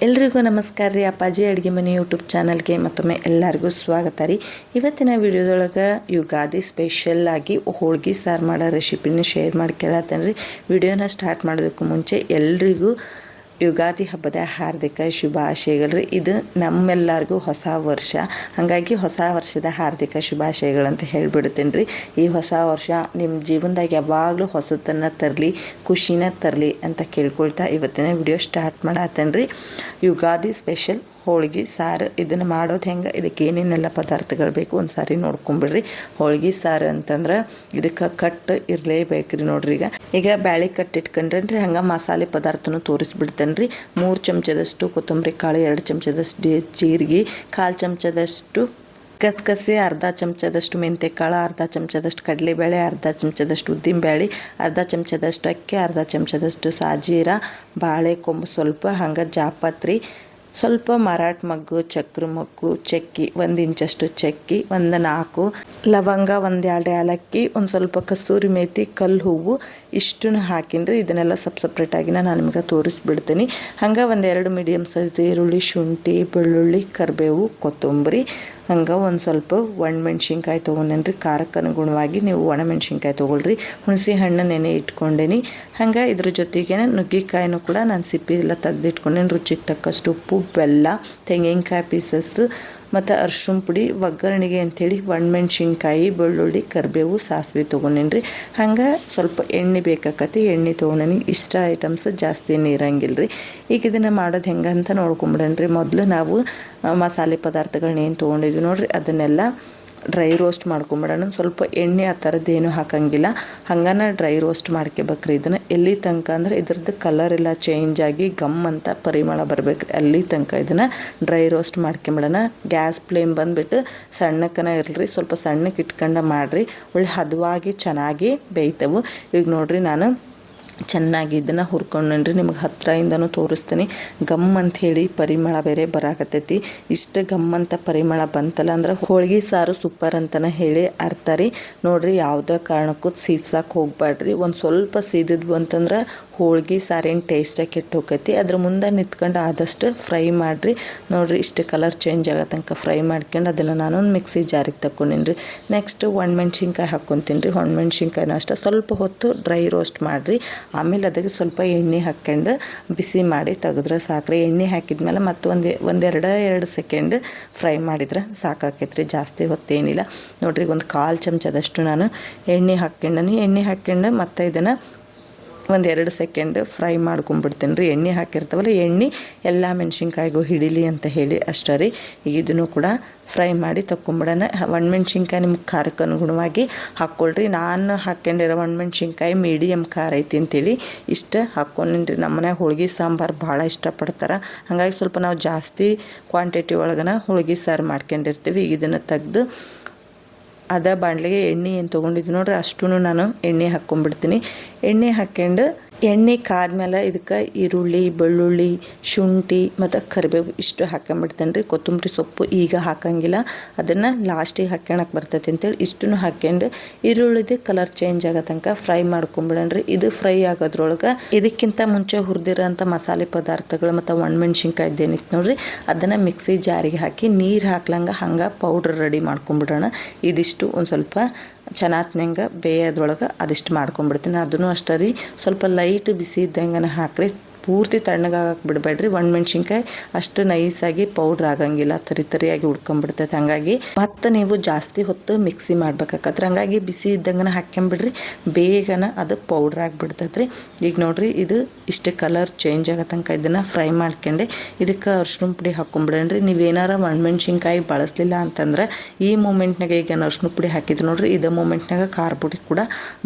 ಎಲ್ರಿಗೂ ನಮಸ್ಕಾರ ರೀ ಅಪ್ಪಾಜಿ ಅಡುಗೆ ಮನೆ ಯೂಟ್ಯೂಬ್ ಚಾನಲ್ಗೆ ಮತ್ತೊಮ್ಮೆ ಎಲ್ಲರಿಗೂ ಸ್ವಾಗತ ರೀ. ಇವತ್ತಿನ ವಿಡಿಯೋದೊಳಗೆ ಯುಗಾದಿ ಸ್ಪೆಷಲ್ ಆಗಿ ಹೋಳ್ಗೆ ಸಾರು ಮಾಡೋ ರೆಸಿಪಿನ ಶೇರ್ ಮಾಡಿ ಕೇಳತ್ತೇನೆ ರೀ ವಿಡಿಯೋನ ಸ್ಟಾರ್ಟ್ ಮಾಡೋದಕ್ಕೂ ಮುಂಚೆ ಎಲ್ರಿಗೂ ಯುಗಾದಿ ಹಬ್ಬದ ಹಾರ್ದಿಕ ಶುಭಾಶಯಗಳು ಇದು ನಮ್ಮೆಲ್ಲರಿಗೂ ಹೊಸ ವರ್ಷ. ಹಾಗಾಗಿ ಹೊಸ ವರ್ಷದ ಹಾರ್ದಿಕ ಶುಭಾಶಯಗಳಂತ ಹೇಳ್ಬಿಡ್ತೀನಿ ರೀ ಈ ಹೊಸ ವರ್ಷ ನಿಮ್ಮ ಜೀವನದಾಗ ಯಾವಾಗಲೂ ಹೊಸತನ್ನು ತರಲಿ, ಖುಷಿನ ತರಲಿ ಅಂತ ಕೇಳ್ಕೊಳ್ತಾ ಇವತ್ತಿನ ವಿಡಿಯೋ ಸ್ಟಾರ್ಟ್ ಮಾಡತ್ತೇನೆ ರೀ ಯುಗಾದಿ ಸ್ಪೆಷಲ್ ಹೋಳ್ಗೆ, ಸಾರು ಇದನ್ನು ಮಾಡೋದು ಹೆಂಗೆ? ಇದಕ್ಕೆ ಏನೇನೆಲ್ಲ ಪದಾರ್ಥಗಳು ಬೇಕು? ಒಂದು ಸಾರಿ ನೋಡ್ಕೊಂಬಿಡ್ರಿ. ಹೋಳಿಗೆ, ಸಾರು ಅಂತಂದ್ರೆ ಇದಕ್ಕೆ ಕಟ್ ಇರಲೇಬೇಕು ರೀ ನೋಡ್ರಿ ಈಗ. ಈಗ ಬ್ಯಾಳಿ ಕಟ್ ಇಟ್ಕೊಂಡ್ರಿ ಹಂಗೆ ಮಸಾಲೆ ಪದಾರ್ಥನೂ ತೋರಿಸ್ಬಿಡ್ತೇನೆ ರೀ ಮೂರು ಚಮಚದಷ್ಟು ಕೊತ್ತಂಬರಿ ಕಾಳು, ಎರಡು ಚಮಚದಷ್ಟು ಜೀರಿಗೆ, ಕಾಲು ಚಮಚದಷ್ಟು ಕಸಕಸಿ, ಅರ್ಧ ಚಮಚದಷ್ಟು ಮೆಂತ್ಯಕಾಳು ಅರ್ಧ ಚಮಚದಷ್ಟು ಕಡಲೆಬೇಳೆ, ಅರ್ಧ ಚಮಚದಷ್ಟು ಉದ್ದಿನಬೇಳೆ, ಅರ್ಧ ಚಮಚದಷ್ಟು ಅಕ್ಕಿ, ಅರ್ಧ ಚಮಚದಷ್ಟು ಸಾಜೀರ ಬಾಳೆ ಕೊಂಬು ಸ್ವಲ್ಪ ಹಂಗೆ ಜಾಪತ್ರಿ. ಸ್ವಲ್ಪ ಮರಾಠ ಮಗ್ಗು, ಚಕ್ರ ಮಗ್ಗು, ಚಕ್ಕಿ, ಒಂದು ಇಂಚಷ್ಟು ಚಕ್ಕಿ, ಒಂದು ನಾಲ್ಕು, ಲವಂಗ ಒಂದೆರಡು ಏಲಕ್ಕಿ, ಒಂದು ಸ್ವಲ್ಪ ಕಸ್ತೂರಿ ಮೇತಿ, ಕಲ್ಲು ಹೂವು, ಇಷ್ಟನ್ನು ಹಾಕಿನ್ರಿ. ಇದನ್ನೆಲ್ಲ ಸಪ್ ಸಪ್ರೇಟಾಗಿ ನಾನು ನಿಮಗೆ ತೋರಿಸ್ಬಿಡ್ತೀನಿ. ಹಂಗೆ ಒಂದೆರಡು ಮೀಡಿಯಮ್ ಸೈಜ್ ಈರುಳ್ಳಿ, ಶುಂಠಿ, ಬೆಳ್ಳುಳ್ಳಿ, ಕರಿಬೇವು, ಕೊತ್ತಂಬರಿ ಹಂಗೆ ಒಂದು ಸ್ವಲ್ಪ ಒಣಮೆಣ್ಸಿನ್ಕಾಯಿ ತೊಗೊಂಡೇನಿ ರೀ ಖಾರಕ್ಕೆ ಅನುಗುಣವಾಗಿ ನೀವು ಒಣಮೆಣ್ಸಿನ್ಕಾಯಿ ತೊಗೊಳ್ರಿ. ಹುಣಸೆ ಹಣ್ಣು ನೆನೆ ಇಟ್ಕೊಂಡೇನಿ. ಹಂಗೆ ಇದ್ರ ಜೊತೆಗೆ ನುಗ್ಗಿಕಾಯಿನೂ ಕೂಡ ನಾನು ಸಿಪ್ಪಿ ಎಲ್ಲ ತೆಗೆದಿಟ್ಕೊಂಡೇನಿ ರುಚಿಗೆ ತಕ್ಕಷ್ಟು ಉಪ್ಪು, ಬೆಲ್ಲ, ತೆಂಗಿನಕಾಯಿ ಪೀಸಸ್ಸು ಮತ್ತು ಅರ್ಶಿಣ ಪುಡಿ, ಒಗ್ಗರಣೆಗೆ ಅಂಥೇಳಿ ಒಣಮೆಣ್ಸಿನ್ಕಾಯಿ, ಬೆಳ್ಳುಳ್ಳಿ, ಕರಿಬೇವು, ಸಾಸಿವೆ ತೊಗೊಂಡೇನಿ ರೀ ಹಂಗೆ ಸ್ವಲ್ಪ ಎಣ್ಣೆ ಬೇಕಾಕತಿ, ಎಣ್ಣೆ ತೊಗೊಂಡೇನಿ. ಇಷ್ಟ ಐಟಮ್ಸ್ ಜಾಸ್ತಿ ನೀರಂಗಿಲ್ಲ ರೀ ಈಗ ಇದನ್ನು ಮಾಡೋದು ಹೆಂಗೆ ಅಂತ ನೋಡ್ಕೊಂಬಿಡೇನ್ರಿ. ಮೊದಲು ನಾವು ಮಸಾಲೆ ಪದಾರ್ಥಗಳನ್ನ ಏನು ತೊಗೊಂಡಿದ್ವಿ ನೋಡಿರಿ. ಅದನ್ನೆಲ್ಲ ಡ್ರೈ ರೋಸ್ಟ್ ಮಾಡ್ಕೊಂಬಿಡೋಣ. ಸ್ವಲ್ಪ ಎಣ್ಣೆ ಆ ಥರದ್ದು ಏನೂ ಹಾಕಂಗಿಲ್ಲ. ಹಂಗನ ಡ್ರೈ ರೋಸ್ಟ್ ಮಾಡ್ಕೋಬೇಕ್ರಿ ಇದನ್ನು. ಎಲ್ಲಿ ತನಕ ಅಂದ್ರೆ ಇದ್ರದ್ದು ಕಲರ್ ಎಲ್ಲ ಚೇಂಜ್ ಆಗಿ ಗಮ್ ಅಂತ ಪರಿಮಳ ಬರಬೇಕ್ರಿ ಅಲ್ಲಿ ತನಕ ಇದನ್ನು ಡ್ರೈ ರೋಸ್ಟ್ ಮಾಡ್ಕೊಂಬಿಡೋಣ. ಗ್ಯಾಸ್ ಫ್ಲೇಮ್ ಬಂದುಬಿಟ್ಟು ಸಣ್ಣಕ್ಕನ ಇರಲಿ, ಸ್ವಲ್ಪ ಸಣ್ಣಕ್ಕೆ ಇಟ್ಕೊಂಡು ಮಾಡಿರಿ. ಒಳ್ಳೆ ಹದವಾಗಿ ಚೆನ್ನಾಗಿ ಬೇಯ್ತವು. ಈಗ ನೋಡಿರಿ ನಾನು ಚೆನ್ನಾಗಿ ಇದನ್ನು ಹುರ್ಕೊಂಡ್ರಿ ನಿಮಗೆ ಹತ್ತಿರದಿಂದನೂ ತೋರಿಸ್ತೀನಿ. ಗಮ್ ಅಂತ ಹೇಳಿ ಪರಿಮಳ ಬೇರೆ ಬರಾಕತ್ತೈತಿ. ಇಷ್ಟು ಗಮ್ ಅಂತ ಪರಿಮಳ ಬಂತಲ್ಲ ಅಂದ್ರೆ ಹೋಳಿಗೆ ಸಾರು ಸೂಪರ್ ಅಂತಲೇ ಹೇಳಿ ಅರ್ಥ ರೀ. ನೋಡಿರಿ ಯಾವುದೇ ಕಾರಣಕ್ಕೂ ಸೀದ್ಸಕ್ಕೆ ಹೋಗ್ಬೇಡ್ರಿ ಒಂದು ಸ್ವಲ್ಪ ಸೀದಿದ್ವು ಅಂತಂದ್ರೆ ಹೋಳ್ಗೆ, ಸಾರೇನು ಟೇಸ್ಟಾಗಿ ಕೆಟ್ಟು ಹೋಗೈತಿ ಅದ್ರ ಮುಂದೆ ನಿಂತ್ಕೊಂಡು ಆದಷ್ಟು ಫ್ರೈ ಮಾಡಿರಿ. ನೋಡಿರಿ, ಇಷ್ಟು ಕಲರ್ ಚೇಂಜ್ ಆಗೋ ತನಕ ಫ್ರೈ ಮಾಡ್ಕೊಂಡು ಅದನ್ನು ನಾನೊಂದು ಮಿಕ್ಸಿ ಜಾರಿಗೆ ತಗೊಂಡಿನಿ ರೀ ನೆಕ್ಸ್ಟ್ ಒಣಮೆಣ್ಸಿನ್ಕಾಯಿ ಹಾಕ್ಕೊತೀನಿ ರೀ ಒಣಮೆಣ್ಸಿನ್ಕಾಯಿನ ಅಷ್ಟೇ ಸ್ವಲ್ಪ ಹೊತ್ತು ಡ್ರೈ ರೋಸ್ಟ್ ಮಾಡಿರಿ. ಆಮೇಲೆ ಅದಕ್ಕೆ ಸ್ವಲ್ಪ ಎಣ್ಣೆ ಹಾಕ್ಕೊಂಡು ಬಿಸಿ ಮಾಡಿ ತೆಗೆದ್ರೆ ಸಾಕ್ರಿ. ಎಣ್ಣೆ ಹಾಕಿದ್ಮೇಲೆ ಮತ್ತು ಒಂದು ಒಂದೆರಡು, ಎರಡು ಸೆಕೆಂಡ್ ಫ್ರೈ ಮಾಡಿದ್ರೆ ಸಾಕಾಕೈತ್ರಿ. ಜಾಸ್ತಿ ಹೊತ್ತೇನಿಲ್ಲ. ನೋಡಿರಿ, ಒಂದು ಕಾಲು ಚಮಚದಷ್ಟು ನಾನು ಎಣ್ಣೆ ಹಾಕ್ಕೊಂಡನಿ ಎಣ್ಣೆ ಹಾಕ್ಕೊಂಡು ಮತ್ತು ಇದನ್ನು ಒಂದು ಎರಡು ಸೆಕೆಂಡ್ ಫ್ರೈ ಮಾಡ್ಕೊಂಬಿಡ್ತೀನಿ ರೀ. ಎಣ್ಣೆ ಹಾಕಿರ್ತಾವಲ್ಲ, ಎಣ್ಣೆ ಎಲ್ಲ ಮೆಣ್ಸಿನ್ಕಾಯಿಗೂ ಹಿಡಿಲಿ ಅಂತ ಹೇಳಿ ಅಷ್ಟೇ ರೀ. ಇದನ್ನು ಕೂಡ ಫ್ರೈ ಮಾಡಿ ತೊಗೊಂಬಿಡೋಣ ಒಣಮೆಣ್ಸಿನ್ಕಾಯಿ ನಿಮ್ಗೆ ಖಾರಕ್ಕೆ ಅನುಗುಣವಾಗಿ ಹಾಕ್ಕೊಳ್ರಿ. ನಾನು ಹಾಕ್ಕೊಂಡಿರೋ ಒಣಮೆಣ್ಸಿನ್ಕಾಯಿ ಮೀಡಿಯಮ್ ಖಾರ ಐತಿ ಅಂತೇಳಿ ಇಷ್ಟು ಹಾಕ್ಕೊಂಡಿನಿ ನಮ್ಮ ಮನ್ಯಾಗ ಹೋಳ್ಗೆ ಸಾಂಬಾರು ಭಾಳ ಇಷ್ಟಪಡ್ತಾರೆ. ಹಾಗಾಗಿ ಸ್ವಲ್ಪ ನಾವು ಜಾಸ್ತಿ ಕ್ವಾಂಟಿಟಿ ಒಳಗನ ಹೋಳ್ಗೆ ಸಾರು ಮಾಡ್ಕೊಂಡಿರ್ತೀವಿ. ಈಗ ಇದನ್ನು ತೆಗ್ದು ಅದ ಬಾಣಲೆಗೆ ಎಣ್ಣೆ ಏನು ತೊಗೊಂಡಿದ್ದು ನೋಡ್ರಿ ಅಷ್ಟೂ ನಾನು ಎಣ್ಣೆ ಹಾಕ್ಕೊಂಡ್ಬಿಡ್ತೀನಿ ಎಣ್ಣೆ ಹಾಕ್ಕೊಂಡು ಎಣ್ಣೆ ಕಾದ್ಮೇಲೆ ಇದಕ್ಕೆ ಈರುಳ್ಳಿ, ಬೆಳ್ಳುಳ್ಳಿ, ಶುಂಠಿ ಮತ್ತು ಕರಿಬೇವು ಇಷ್ಟು ಹಾಕೊಂಬಿಡ್ತೇನೆ ರೀ. ಕೊತ್ತಂಬರಿ ಸೊಪ್ಪು ಈಗ ಹಾಕಂಗಿಲ್ಲ. ಅದನ್ನು ಲಾಸ್ಟಿಗೆ ಹಾಕ್ಯಣಕ್ಕೆ ಬರ್ತೈತೆ ಅಂತೇಳಿ ಇಷ್ಟನ್ನು ಹಾಕ್ಯಂಡು ಈರುಳ್ಳಿದು ಕಲರ್ ಚೇಂಜ್ ಆಗೋ ತನಕ ಫ್ರೈ ಮಾಡ್ಕೊಂಬಿಡಣ್ರಿ ಇದು ಫ್ರೈ ಆಗೋದ್ರೊಳಗೆ ಇದಕ್ಕಿಂತ ಮುಂಚೆ ಹುರಿದಿರೋಂಥ ಮಸಾಲೆ ಪದಾರ್ಥಗಳು ಮತ್ತು ಒಣಮೆಣ್ಸಿನ್ಕಾಯ್ದು ಏನಿತ್ತು ನೋಡ್ರಿ, ಅದನ್ನು ಮಿಕ್ಸಿ ಜಾರಿಗೆ ಹಾಕಿ ನೀರು ಹಾಕ್ಲಂಗೆ ಹಂಗೆ ಪೌಡ್ರ್ ರೆಡಿ ಮಾಡ್ಕೊಂಬಿಡೋಣ. ಇದಿಷ್ಟು ಒಂದು ಸ್ವಲ್ಪ ಚೆನ್ನಾತ್ನಂಗೆ ಬೇಯೋದ್ರೊಳಗೆ ಅದಿಷ್ಟು ಮಾಡ್ಕೊಂಬಿಡ್ತೀನಿ. ಅದನ್ನು ಅಷ್ಟೇ ರೀ ಸ್ವಲ್ಪ ಲೈಟ್ ಬಿಸಿ ಇದ್ದಂಗೆ ಹಾಕ್ರಿ. ಪೂರ್ತಿ ತಣ್ಣಗಾಗಕ್ಕೆ ಬಿಡಬೇಡ್ರಿ. ಒಣಮೆಣ್ಸಿನ್ಕಾಯಿ ಅಷ್ಟು ನೈಸಾಗಿ ಪೌಡ್ರ್ ಆಗಂಗಿಲ್ಲ. ತರಿ ತರಿಯಾಗಿ ಉಡ್ಕೊಂಬಿಡ್ತೈತೆ ಹಾಗಾಗಿ ಮತ್ತು ನೀವು ಜಾಸ್ತಿ ಹೊತ್ತು ಮಿಕ್ಸಿ ಮಾಡ್ಬೇಕಾಕತ್ರಿ. ಹಂಗಾಗಿ ಬಿಸಿ ಇದ್ದಂಗೆ ಹಾಕ್ಕೊಂಬಿಡ್ರಿ ಬೇಗನ ಅದು ಪೌಡ್ರ್ ಆಗಿಬಿಡ್ತೈತೆ ರೀ ಈಗ ನೋಡ್ರಿ, ಇದು ಇಷ್ಟು ಕಲರ್ ಚೇಂಜ್ ಆಗೋ ತನಕ ಇದನ್ನು ಫ್ರೈ ಮಾಡ್ಕೊಂಡೆ. ಇದಕ್ಕೆ ಅರ್ಶಿನ ಪುಡಿ ಹಾಕ್ಕೊಂಬಿಡಣ್ರಿ ನೀವೇನಾರ ಒಣಮೆಣ್ಸಿನ್ಕಾಯಿ ಬಳಸಲಿಲ್ಲ ಅಂತಂದ್ರೆ ಈ ಮೂಮೆಂಟ್ನಾಗ ಈಗ ಅರ್ಶಿನ ಪುಡಿ ಹಾಕಿದ್ರು ನೋಡ್ರಿ. ಇದೇ ಮೂಮೆಂಟ್ನಾಗ ಖಾರ ಪುಡಿ ಕೂಡ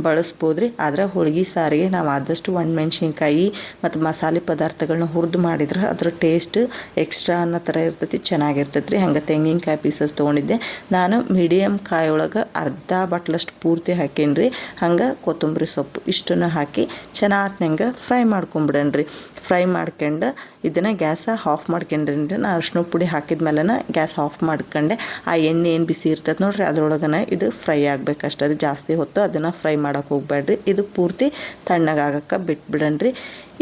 ಬಳಸ್ಬೋದು ರೀ ಆದ್ರೆ ಹೋಳ್ಗೆ ಸಾರಿಗೆ ನಾವು ಆದಷ್ಟು ಒಣಮೆಣ್ಸಿನ್ಕಾಯಿ ಮತ್ತು ಮಸಾಲೆ ಮಸಾಲೆ ಪದಾರ್ಥಗಳನ್ನ ಹುರಿದು ಮಾಡಿದ್ರೆ ಅದ್ರ ಟೇಸ್ಟ್ ಎಕ್ಸ್ಟ್ರಾ ಅನ್ನೋ ಥರ ಇರ್ತೈತಿ ಚೆನ್ನಾಗಿರ್ತೈತಿ ರೀ ಹಂಗೆ ತೆಂಗಿನಕಾಯಿ ಪೀಸಸ್ ತೊಗೊಂಡಿದ್ದೆ. ನಾನು ಮೀಡಿಯಮ್ ಕಾಯೊಳಗೆ ಅರ್ಧ ಬಟ್ಲಷ್ಟು ಪೂರ್ತಿ ಹಾಕೇನಿ ಹಂಗೆ ಕೊತ್ತಂಬರಿ ಸೊಪ್ಪು ಇಷ್ಟನ್ನು ಹಾಕಿ ಚೆನ್ನಾತ್ನಂಗೆ ಫ್ರೈ ಮಾಡ್ಕೊಂಬಿಡಣ್ರಿ ಫ್ರೈ ಮಾಡ್ಕೊಂಡು ಇದನ್ನು ಗ್ಯಾಸ ಆಫ್ ಮಾಡ್ಕೊಂಡ್ರಿ. ನಾನು ಅರ್ಶಿನ ಪುಡಿ ಹಾಕಿದ ಮೇಲೆ ಗ್ಯಾಸ್ ಆಫ್ ಮಾಡ್ಕೊಂಡೆ. ಆ ಎಣ್ಣೆ ಏನು ಬಿಸಿ ಇರ್ತೈತೆ ನೋಡ್ರಿ, ಅದರೊಳಗನ ಇದು ಫ್ರೈ ಆಗಬೇಕಷ್ಟೇ ಜಾಸ್ತಿ ಹೊತ್ತು ಅದನ್ನು ಫ್ರೈ ಮಾಡೋಕೆ ಹೋಗ್ಬೇಡ್ರಿ ಇದು ಪೂರ್ತಿ ತಣ್ಣಗಾಗಕ್ಕೆ ಬಿಟ್ಬಿಡಣ್ರಿ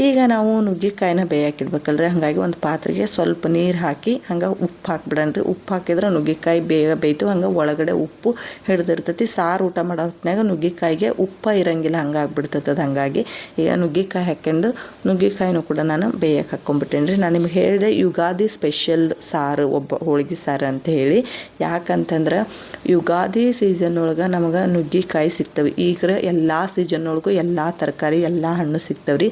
ಈಗ ನಾವು ನುಗ್ಗಿಕಾಯಿನ ಬೇಯಾಕಿಡ್ಬೇಕಲ್ರಿ? ಹಾಗಾಗಿ ಒಂದು ಪಾತ್ರೆಗೆ ಸ್ವಲ್ಪ ನೀರು ಹಾಕಿ ಹಂಗೆ ಉಪ್ಪು ಹಾಕ್ಬಿಡಣ್ರಿ ಉಪ್ಪು ಹಾಕಿದ್ರೆ ನುಗ್ಗಿಕಾಯಿ ಬೇಗ ಬೇಯ್ತು. ಹಂಗೆ ಒಳಗಡೆ ಉಪ್ಪು ಹಿಡ್ದಿರ್ತೈತಿ. ಸಾರು ಊಟ ಮಾಡೋ ಹೊತ್ನಾಗ ನುಗ್ಗಿಕಾಯಿಗೆ ಉಪ್ಪು ಇರಂಗಿಲ್ಲ. ಹಂಗೆ ಅದು. ಹಾಗಾಗಿ ಈಗ ನುಗ್ಗಿಕಾಯಿ ಹಾಕ್ಕೊಂಡು ನುಗ್ಗಿಕಾಯಿನೂ ಕೂಡ ನಾನು ಬೇಯಕ್ಕೆ ಹಾಕ್ಕೊಂಬಿಟ್ಟೇನಿ ರೀ ನಾನು ನಿಮ್ಗೆ ಹೇಳಿದೆ ಯುಗಾದಿ ಸ್ಪೆಷಲ್ ಸಾರು, ಒಬ್ಬ ಹೋಳಿಗೆ ಸಾರು ಅಂತ ಹೇಳಿ. ಯಾಕಂತಂದ್ರೆ ಯುಗಾದಿ ಸೀಸನ್ ಒಳಗೆ ನಮಗೆ ನುಗ್ಗಿಕಾಯಿ ಸಿಗ್ತವೆ. ಈಗ ಎಲ್ಲ ಸೀಸನ್ ಒಳಗೂ ಎಲ್ಲ ತರಕಾರಿ, ಎಲ್ಲ ಹಣ್ಣು ಸಿಗ್ತವೆ ರೀ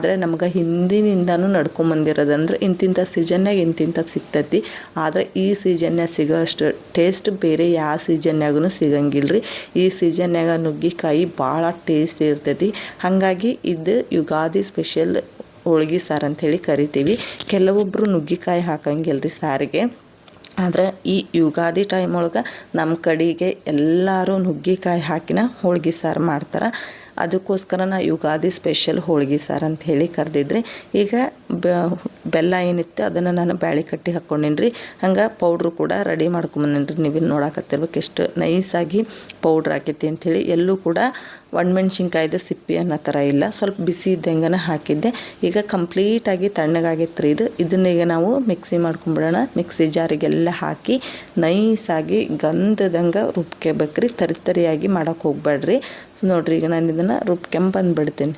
ಆದರೆ ನಮ್ಗೆ ಹಿಂದಿನಿಂದನೂ ನಡ್ಕೊಂಬಂದಿರೋದಂದ್ರೆ ಇಂತಿಂಥ ಸೀಸನ್ನಾಗ ಇಂತಿಂಥ ಸಿಗ್ತೈತಿ. ಆದರೆ ಈ ಸೀಸನ್ನಾಗ ಸಿಗೋ ಅಷ್ಟು ಟೇಸ್ಟ್ ಬೇರೆ ಯಾವ ಸೀಸನ್ನಾಗೂ ಸಿಗಂಗಿಲ್ಲ ರೀ ಈ ಸೀಸನ್ಯಾಗ ನುಗ್ಗಿಕಾಯಿ ಭಾಳ ಟೇಸ್ಟ್ ಇರ್ತೈತಿ. ಹಾಗಾಗಿ ಇದು ಯುಗಾದಿ ಸ್ಪೆಷಲ್ ಹೋಳ್ಗೆ ಸಾರು ಅಂಥೇಳಿ ಕರಿತೀವಿ. ಕೆಲವೊಬ್ಬರು ನುಗ್ಗಿಕಾಯಿ ಹಾಕಂಗಿಲ್ಲ ರೀ ಸಾರಿಗೆ. ಆದ್ರೆ ಈ ಯುಗಾದಿ ಟೈಮ್ ಒಳಗೆ ನಮ್ಮ ಕಡೆಗೆ ಎಲ್ಲರೂ ನುಗ್ಗಿಕಾಯಿ ಹಾಕಿನ ಹೋಳ್ಗೆ ಸಾರು ಮಾಡ್ತಾರೆ. ಅದಕ್ಕೋಸ್ಕರ ನಾ ಯುಗಾದಿ ಸ್ಪೆಷಲ್ ಹೋಳಿಗೆ ಸಾರು ಅಂತ ಹೇಳಿ ಕರೆದಿದ್ರಿ. ಈಗ ಬೆಲ್ಲ ಏನಿತ್ತು ಅದನ್ನು ನಾನು ಬ್ಯಾಳಿ ಕಟ್ಟಿ ಹಾಕ್ಕೊಂಡೀನಿ ರೀ ಹಂಗೆ ಪೌಡ್ರು ಕೂಡ ರೆಡಿ ಮಾಡ್ಕೊಂಬಂದಿನಿ ರೀ ನೀವು ನೋಡಕತ್ತಿರ್ಬೇಕು ಎಷ್ಟು ನೈಸಾಗಿ ಪೌಡ್ರ್ ಹಾಕೈತಿ ಅಂಥೇಳಿ ಎಲ್ಲೂ ಕೂಡ ಒಣಮೆಣ್ಸಿನ್ಕಾಯ್ದು ಸಿಪ್ಪಿ ಅನ್ನೋ ಥರ ಇಲ್ಲ. ಸ್ವಲ್ಪ ಬಿಸಿ ಇದ್ದಂಗೆ ಹಾಕಿದ್ದೆ. ಈಗ ಕಂಪ್ಲೀಟಾಗಿ ತಣ್ಣಗಾಗಿತ್ತು ರೀ ಇದು. ಇದನ್ನೀಗ ನಾವು ಮಿಕ್ಸಿ ಮಾಡ್ಕೊಂಬಿಡೋಣ. ಮಿಕ್ಸಿ ಜಾರಿಗೆಲ್ಲ ಹಾಕಿ ನೈಸಾಗಿ ಗಂಧದಂಗೆ ರುಬ್ಕೋಬೇಕ್ರಿ. ತರಿ ತರಿಯಾಗಿ ಮಾಡೋಕೆ ಹೋಗ್ಬೇಡ್ರಿ ನೋಡಿರಿ ಈಗ ನಾನು ಇದನ್ನು ರುಬ್ಕೊಂಬಂದ್ಬಿಡ್ತೀನಿ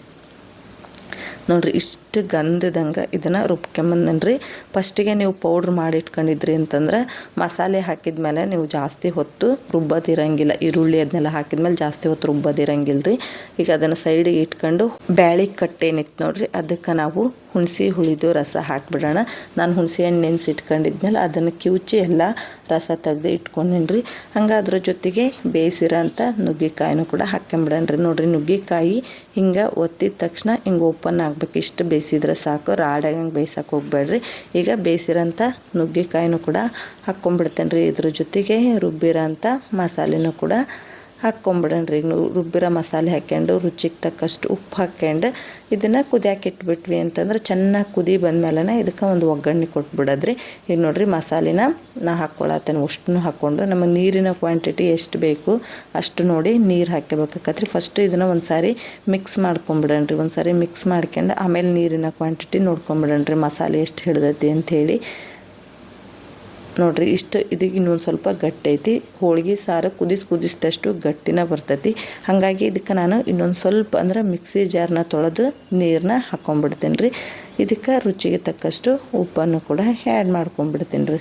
ನೋಡಿರಿ ಇಷ್ಟು ಗಂಧದಂಗೆ ಇದನ್ನು ರುಬ್ಕೊಂಬಂದನ್ರಿ ಫಸ್ಟಿಗೆ ನೀವು ಪೌಡ್ರ್ ಮಾಡಿ ಇಟ್ಕೊಂಡಿದ್ರಿ ಅಂತಂದ್ರೆ ಮಸಾಲೆ ಹಾಕಿದ ಮೇಲೆ ನೀವು ಜಾಸ್ತಿ ಹೊತ್ತು ರುಬ್ಬೋದಿರಂಗಿಲ್ಲ. ಈರುಳ್ಳಿ ಅದನ್ನೆಲ್ಲ ಹಾಕಿದ್ಮೇಲೆ ಜಾಸ್ತಿ ಹೊತ್ತು ರುಬ್ಬೋದಿರಂಗಿಲ್ಲ ರೀ ಈಗ ಅದನ್ನು ಸೈಡಿಗೆ ಇಟ್ಕೊಂಡು ಬ್ಯಾಳಿ ಕಟ್ಟೇನಿತ್ತು ನೋಡಿರಿ, ಅದಕ್ಕೆ ನಾವು ಹುಣಸಿ ಹುಳಿದು ರಸ ಹಾಕಿಬಿಡೋಣ. ನಾನು ಹುಣಸೆ ಹಣ್ಣು ನೆನೆಸಿಟ್ಕೊಂಡಿದ್ಮೇಲೆ ಅದನ್ನು ಕಿವುಚಿ ಎಲ್ಲ ರಸ ತೆಗೆದು ಇಟ್ಕೊಂಡಿನ್ರಿ. ಹಂಗೆ ಅದ್ರ ಜೊತೆಗೆ ಬೇಯಿಸಿರೋ ಅಂಥ ನುಗ್ಗಿಕಾಯಿನೂ ಕೂಡ ಹಾಕ್ಕೊಂಬಿಡಣ್ರಿ ನೋಡಿರಿ ನುಗ್ಗಿಕಾಯಿ ಹಿಂಗೆ ಒತ್ತಿದ ತಕ್ಷಣ ಹಿಂಗೆ ಓಪನ್ ಆಗ್ಬೇಕು. ಇಷ್ಟು ಬೇಯಿಸಿದ್ರೆ ಸಾಕು ರಾಡಾಗಂಗೆ ಬೇಯಿಸೋಕೆ ಹೋಗ್ಬೇಡ್ರಿ. ಬೇಯಿಸಿರೋಂಥ ನುಗ್ಗೆಕಾಯಿನೂ ಕೂಡ ಹಾಕ್ಕೊಂಬಿಡ್ತೇನೆ ರೀ ಇದ್ರ ಜೊತೆಗೆ ರುಬ್ಬಿರೋಂಥ ಮಸಾಲೆನೂ ಕೂಡ ಹಾಕ್ಕೊಂಬಿಡಣ್ರಿ ಈಗ ರುಬ್ಬಿರೋ ಮಸಾಲೆ ಹಾಕ್ಕೊಂಡು ರುಚಿಗೆ ತಕ್ಕಷ್ಟು ಉಪ್ಪು ಹಾಕ್ಕೊಂಡು ಇದನ್ನು ಕುದಿಯಾಕೆ ಇಟ್ಬಿಟ್ವಿ ಅಂತಂದ್ರೆ ಚೆನ್ನಾಗಿ ಕುದಿ ಬಂದಮೇಲೆ ಇದಕ್ಕೆ ಒಂದು ಒಗ್ಗರಣೆ ಕೊಟ್ಬಿಡೋದ್ರಿ. ಈಗ ನೋಡಿರಿ ಮಸಾಲೆನ ನಾ ಹಾಕ್ಕೊಳತ್ತೇನೆ. ಅಷ್ಟನ್ನು ಹಾಕ್ಕೊಂಡು ನಮಗೆ ನೀರಿನ ಕ್ವಾಂಟಿಟಿ ಎಷ್ಟು ಬೇಕು ಅಷ್ಟು ನೋಡಿ ನೀರು ಹಾಕ್ಕೋಬೇಕಾಕತ್ರಿ ಫಸ್ಟ್ ಇದನ್ನು ಒಂದು ಸಾರಿ ಮಿಕ್ಸ್ ಮಾಡ್ಕೊಂಬಿಡಣ್ರಿ ಒಂದು ಸಾರಿ ಮಿಕ್ಸ್ ಮಾಡ್ಕೊಂಡು ಆಮೇಲೆ ನೀರಿನ ಕ್ವಾಂಟಿಟಿ ನೋಡ್ಕೊಂಬಿಡಣ್ರಿ ಮಸಾಲೆ ಎಷ್ಟು ಹಿಡ್ದೈತಿ ಅಂಥೇಳಿ ನೋಡಿರಿ, ಇಷ್ಟು ಇದಕ್ಕೆ ಇನ್ನೊಂದು ಸ್ವಲ್ಪ ಗಟ್ಟಿ ಐತಿ. ಹೋಳಿಗೆ, ಸಾರು ಕುದಿಸಿ ಕುದಿಸಿದಷ್ಟು ಗಟ್ಟಿನ ಬರ್ತೈತಿ. ಹಾಗಾಗಿ ಇದಕ್ಕೆ ನಾನು ಇನ್ನೊಂದು ಸ್ವಲ್ಪ ಅಂದ್ರೆ ಮಿಕ್ಸಿ ಜಾರ್ನ ತೊಳೆದು ನೀರನ್ನ ಹಾಕ್ಕೊಂಬಿಡ್ತೀನಿ ರೀ ಇದಕ್ಕೆ ರುಚಿಗೆ ತಕ್ಕಷ್ಟು ಉಪ್ಪನ್ನು ಕೂಡ ಆ್ಯಡ್ ಮಾಡ್ಕೊಂಬಿಡ್ತೀನಿ ರೀ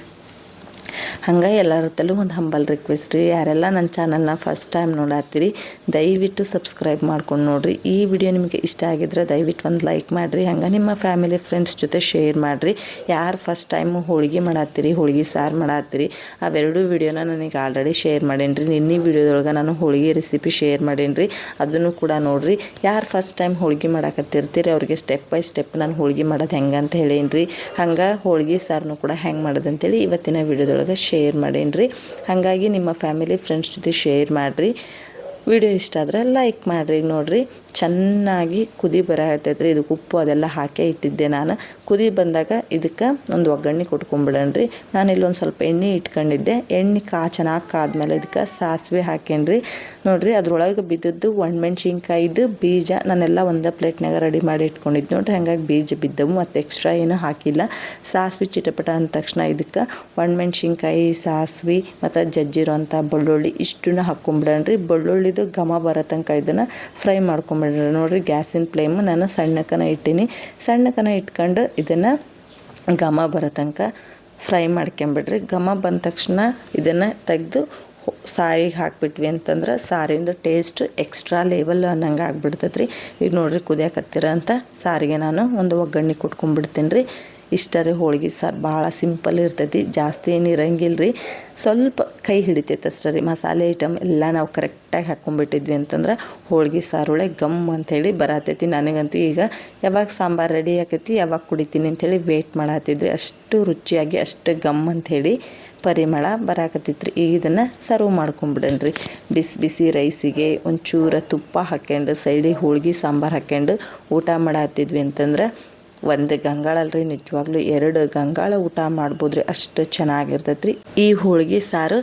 ಹಂಗೆ ಎಲ್ಲರ ಹತ್ತಲ್ಲೂ ಒಂದು ಹಂಬಲ್ ರಿಕ್ವೆಸ್ಟ್ ರೀ. ಯಾರೆಲ್ಲ ನನ್ನ ಚಾನಲ್ನ ಫಸ್ಟ್ ಟೈಮ್ ನೋಡಾತ್ತೀರಿ, ದಯವಿಟ್ಟು ಸಬ್ಸ್ಕ್ರೈಬ್ ಮಾಡ್ಕೊಂಡು ನೋಡಿರಿ. ಈ ವಿಡಿಯೋ ನಿಮಗೆ ಇಷ್ಟ ಆಗಿದ್ರೆ ದಯವಿಟ್ಟು ಒಂದು ಲೈಕ್ ಮಾಡಿರಿ. ಹಂಗೆ ನಿಮ್ಮ ಫ್ಯಾಮಿಲಿ ಫ್ರೆಂಡ್ಸ್ ಜೊತೆ ಶೇರ್ ಮಾಡಿರಿ. ಯಾರು ಫಸ್ಟ್ ಟೈಮು ಹೋಳಿಗೆ ಮಾಡಾತ್ತೀರಿ, ಹೋಳಿಗೆ ಸಾರು ಮಾಡಾತ್ತೀರಿ, ಅವೆರಡೂ ವಿಡಿಯೋನ ನನಗೆ ಆಲ್ರೆಡಿ ಶೇರ್ ಮಾಡೇನಿ ನಿನ್ನೆ ವಿಡಿಯೋದೊಳಗೆ ನಾನು ಹೋಳಿಗೆ ರೆಸಿಪಿ ಶೇರ್ ಮಾಡೇನಿ ಅದನ್ನು ಕೂಡ ನೋಡಿರಿ. ಯಾರು ಫಸ್ಟ್ ಟೈಮ್ ಹೋಳಿಗೆ ಮಾಡಕತ್ತಿರ್ತೀರಿ, ಅವ್ರಿಗೆ ಸ್ಟೆಪ್ ಬೈ ಸ್ಟೆಪ್ ನಾನು ಹೋಳಿಗೆ ಮಾಡೋದು ಹೆಂಗೆ ಅಂತ ಹೇಳೇನಿ ರೀ ಹಂಗೆ ಹೋಳಿಗೆ ಸಾರನ್ನು ಕೂಡ ಹೆಂಗೆ ಮಾಡೋದಂತೇಳಿ ಇವತ್ತಿನ ವಿಡಿಯೋದೊಳಗೆ ಶೇರ್ ಮಾಡೇನಿ ರೀ ಹಾಗಾಗಿ ನಿಮ್ಮ ಫ್ಯಾಮಿಲಿ ಫ್ರೆಂಡ್ಸ್ ಜೊತೆ ಶೇರ್ ಮಾಡಿರಿ. ವಿಡಿಯೋ ಇಷ್ಟ ಆದರೆ ಲೈಕ್ ಮಾಡಿರಿ ನೋಡಿರಿ. ಚೆನ್ನಾಗಿ ಕುದಿ ಬರತ್ತೈತ್ರಿ ಇದಕ್ಕೆ ಉಪ್ಪು ಅದೆಲ್ಲ ಹಾಕೇ ಇಟ್ಟಿದ್ದೆ ನಾನು. ಕುದಿ ಬಂದಾಗ ಇದಕ್ಕೆ ಒಂದು ಒಗ್ಗರಣೆ ಕೊಟ್ಕೊಂಬಿಡಣ್ರಿ. ನಾನು ಇಲ್ಲೊಂದು ಸ್ವಲ್ಪ ಎಣ್ಣೆ ಇಟ್ಕೊಂಡಿದ್ದೆ. ಎಣ್ಣೆ ಕಾ ಚೆನ್ನಾಗಿ ಕಾದ್ಮೇಲೆ ಇದಕ್ಕೆ ಸಾಸಿವೆ ಹಾಕೇನ್ರಿ ನೋಡಿರಿ, ಅದ್ರೊಳಗೆ ಬಿದ್ದದ್ದು ಒಣಮೆಣ್ಸಿನ್ಕಾಯಿದು, ಬೀಜ, ನಾನೆಲ್ಲ ಒಂದೇ ಪ್ಲೇಟ್ನಾಗ ರೆಡಿ ಮಾಡಿ ಇಟ್ಕೊಂಡಿದ್ದು. ನೋಡಿರಿ, ಹಂಗಾಗಿ ಬೀಜ ಬಿದ್ದವು, ಮತ್ತು ಎಕ್ಸ್ಟ್ರಾ ಏನೂ ಹಾಕಿಲ್ಲ. ಸಾಸಿವೆ ಚಿಟಪಟ ಅಂದ ತಕ್ಷಣ ಇದಕ್ಕೆ ಒಣಮೆಣ್ಸಿನ್ಕಾಯಿ, ಸಾಸಿವೆ, ಮತ್ತು ಜಜ್ಜಿರೋ ಅಂಥ ಬೆಳ್ಳುಳ್ಳಿ ಇಷ್ಟನ್ನ ಹಾಕ್ಕೊಂಬಿಡಣ್ರಿ. ಬೆಳ್ಳುಳ್ಳಿದು ಘಮ ಬರೋ ತನಕ ಇದನ್ನು ಫ್ರೈ ಮಾಡ್ಕೊಂಬಿಡ್ರಿ ನೋಡಿರಿ, ಗ್ಯಾಸಿನ ಫ್ಲೇಮ್ ನಾನು ಸಣ್ಣಕನ ಇಟ್ಟೀನಿ. ಸಣ್ಣಕನ ಇಟ್ಕೊಂಡು ಇದನ್ನು ಘಮ ಬರೋ ತನಕ ಫ್ರೈ ಮಾಡ್ಕೊಂಬಿಡ್ರಿ ಘಮ ಬಂದ ತಕ್ಷಣ ಇದನ್ನು ತೆಗೆದು ಸಾರಿಗೆ ಹಾಕ್ಬಿಟ್ವಿ ಅಂತಂದ್ರೆ ಸಾರಿಂದ ಟೇಸ್ಟ್ ಎಕ್ಸ್ಟ್ರಾ ಲೆವೆಲ್ ಅನ್ನಂಗೆ ಆಗಿಬಿಡ್ತೈತೆ ರೀ ಈಗ ನೋಡಿರಿ ಕುದಿಯಕತ್ತಿರ ಅಂತ ಸಾರಿಗೆ ನಾನು ಒಂದು ಒಗ್ಗರಣೆ ಕೊಟ್ಕೊಂಡ್ಬಿಡ್ತೀನಿ ರೀ. ಇಷ್ಟ ರೀ ಹೋಳ್ಗೆ ಸಾರು ಭಾಳ ಸಿಂಪಲ್ ಇರ್ತೈತಿ, ಜಾಸ್ತಿ ಏನು ಇರಂಗಿಲ್ಲ ರೀ ಸ್ವಲ್ಪ ಕೈ ಹಿಡಿತೈತೆ ಅಷ್ಟೇ ರೀ, ಮಸಾಲೆ ಐಟಮ್ ಎಲ್ಲ ನಾವು ಕರೆಕ್ಟಾಗಿ ಹಾಕ್ಕೊಂಬಿಟ್ಟಿದ್ವಿ ಅಂತಂದ್ರೆ ಹೋಳ್ಗೆ ಸಾರೊಳೆ ಗಮ್ ಅಂಥೇಳಿ ಬರತೈತಿ. ನನಗಂತೂ ಈಗ ಯಾವಾಗ ಸಾಂಬಾರು ರೆಡಿ ಆಕೈತಿ ಯಾವಾಗ ಕುಡಿತೀನಿ ಅಂಥೇಳಿ ವೇಟ್ ಮಾಡತ್ತಿದ್ರಿ ಅಷ್ಟು ರುಚಿಯಾಗಿ, ಅಷ್ಟು ಗಮ್ ಅಂಥೇಳಿ ಪರಿಮಳ ಬರಾಕತ್ತಿತ್ತು ಈಗ ಇದನ್ನು ಸರ್ವ್ ಮಾಡ್ಕೊಂಬಿಡಣ್ರಿ ಬಿಸಿ ಬಿಸಿ ರೈಸಿಗೆ ಒಂಚೂರ ತುಪ್ಪ ಹಾಕ್ಕೊಂಡು ಸೈಡಿಗೆ ಹೋಳ್ಗೆ ಸಾಂಬಾರು ಹಾಕ್ಕೊಂಡು ಊಟ ಮಾಡತ್ತಿದ್ವಿ ಅಂತಂದ್ರೆ ಒಂದು ಗಂಗಾಳಲ್ರಿ ನಿಜವಾಗ್ಲೂ ಎರಡು ಗಂಗಾಳ ಊಟ ಮಾಡ್ಬೋದು ರೀ ಅಷ್ಟು ಚೆನ್ನಾಗಿರ್ತೈತ್ರಿ. ಈ ಹೋಳಿಗೆ ಸಾರು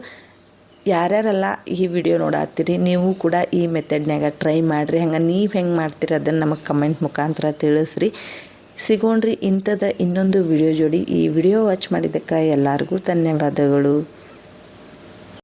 ಯಾರ್ಯಾರೆಲ್ಲ ಈ ವಿಡಿಯೋ ನೋಡತ್ತೀರಿ, ನೀವು ಕೂಡ ಈ ಮೆಥಡ್ನ್ಯಾಗ ಟ್ರೈ ಮಾಡಿರಿ. ಹಂಗೆ ನೀವು ಹೆಂಗೆ ಮಾಡ್ತೀರಿ ಅದನ್ನು ನಮಗೆ ಕಮೆಂಟ್ ಮುಖಾಂತರ ತಿಳಿಸ್ರಿ. ಸಿಗೋಣ್ರಿ ಇಂಥದ ಇನ್ನೊಂದು ವಿಡಿಯೋ ಜೋಡಿ. ಈ ವಿಡಿಯೋ ವಾಚ್ ಮಾಡಿದ್ದಕ್ಕೆ ಎಲ್ಲರಿಗೂ ಧನ್ಯವಾದಗಳು.